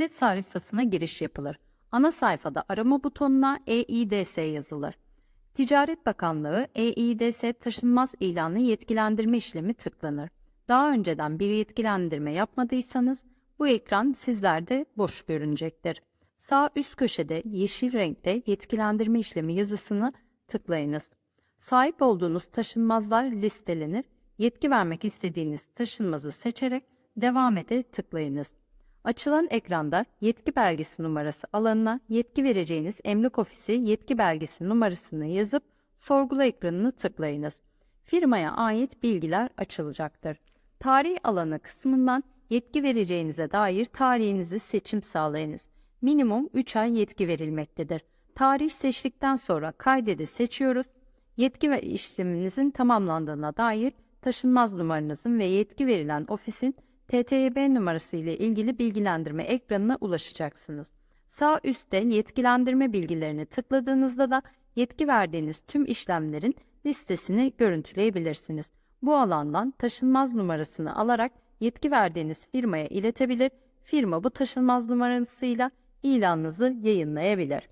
devlet sayfasına giriş yapılır. Ana sayfada arama butonuna EİDS yazılır. Ticaret Bakanlığı EİDS taşınmaz ilanı yetkilendirme işlemi tıklanır. Daha önceden bir yetkilendirme yapmadıysanız bu ekran sizlerde boş görünecektir. Sağ üst köşede yeşil renkte yetkilendirme işlemi yazısını tıklayınız. Sahip olduğunuz taşınmazlar listelenir. Yetki vermek istediğiniz taşınmazı seçerek devam ede tıklayınız. Açılan ekranda yetki belgesi numarası alanına yetki vereceğiniz emlak ofisi yetki belgesi numarasını yazıp sorgula ekranını tıklayınız. Firmaya ait bilgiler açılacaktır. Tarih alanı kısmından yetki vereceğinize dair tarihinizi seçim sağlayınız. Minimum 3 ay yetki verilmektedir. Tarih seçtikten sonra kaydede seçiyoruz. Yetki ve işleminizin tamamlandığına dair taşınmaz numaranızın ve yetki verilen ofisin TTYB numarası ile ilgili bilgilendirme ekranına ulaşacaksınız. Sağ üstte yetkilendirme bilgilerini tıkladığınızda da yetki verdiğiniz tüm işlemlerin listesini görüntüleyebilirsiniz. Bu alandan taşınmaz numarasını alarak yetki verdiğiniz firmaya iletebilir, firma bu taşınmaz numarasıyla ilanınızı yayınlayabilir.